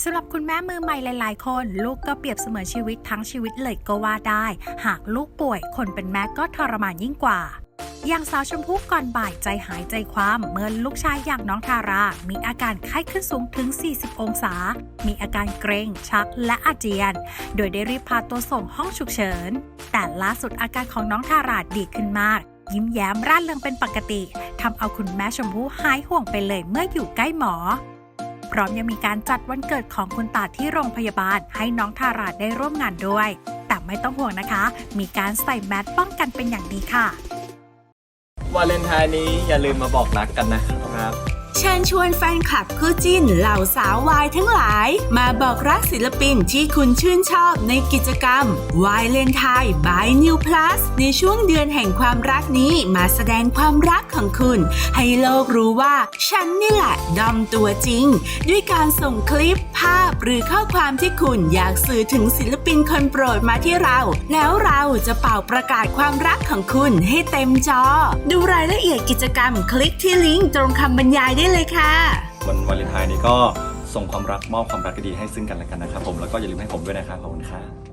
สำหรับคุณแม่มือใหม่หลายๆ คน ลูกก็เปรียบเสมือนชีวิตทั้งชีวิตเลยก็ว่าได้ หากลูกป่วยคนเป็นแม่ก็ทรมานยิ่งกว่า อย่างสาวชมพู่ก่อนบ่ายใจหายใจความเมื่อลูกชายอย่างน้องทารา มีอาการไข้ขึ้นสูงถึง 40 องศา มีอาการเกรงชักและอาเจียน โดยได้รีบพาตัวส่งห้องฉุกเฉิน แต่ล่าสุดอาการของน้องทาราดีขึ้นมาก ยิ้มแย้มร่าเริงเป็นปกติทำเอาคุณแม่ชมพู่หายห่วงไปเลยเมื่ออยู่ใกล้หมอ พร้อมยังมีการจัดวันเกิดของคุณตาที่โรงพยาบาล ให้น้องทาราได้ร่วมงานด้วย แต่ไม่ต้องห่วงนะคะ มีการใส่แมสป้องกันเป็นอย่างดีค่ะ วาเลนไทน์นี้อย่าลืมมาบอกรักกันนะครับ เชิญชวนแฟนคลับคู่จิ้นเหล่าสาววายทั้งหลาย มาบอกรักศิลปินที่คุณชื่นชอบในกิจกรรมวายเลนไทน์ by New Plus ในช่วงเดือนแห่งความรักนี้มาแสดงความรักของคุณ ให้โลกรู้ว่าฉันนี่แหละดอมตัวจริง ด้วยการส่งคลิปภาพหรือข้อความที่คุณอยากสื่อถึงศิลปินคนโปรดมาที่เรา แล้วเรา จะเป่าประกาศความรักของคุณให้เต็มจอ ดูรายละเอียดกิจกรรมคลิกที่ลิงก์ตรงคำบรรยายได้เลยค่ะ วันวาเลนไทน์นี้ก็ส่งความรักมอบความรักดีให้ซึ่งกันและกันนะครับผมแล้วก็อย่าลืมให้ผมด้วยนะครับขอบคุณค่ะ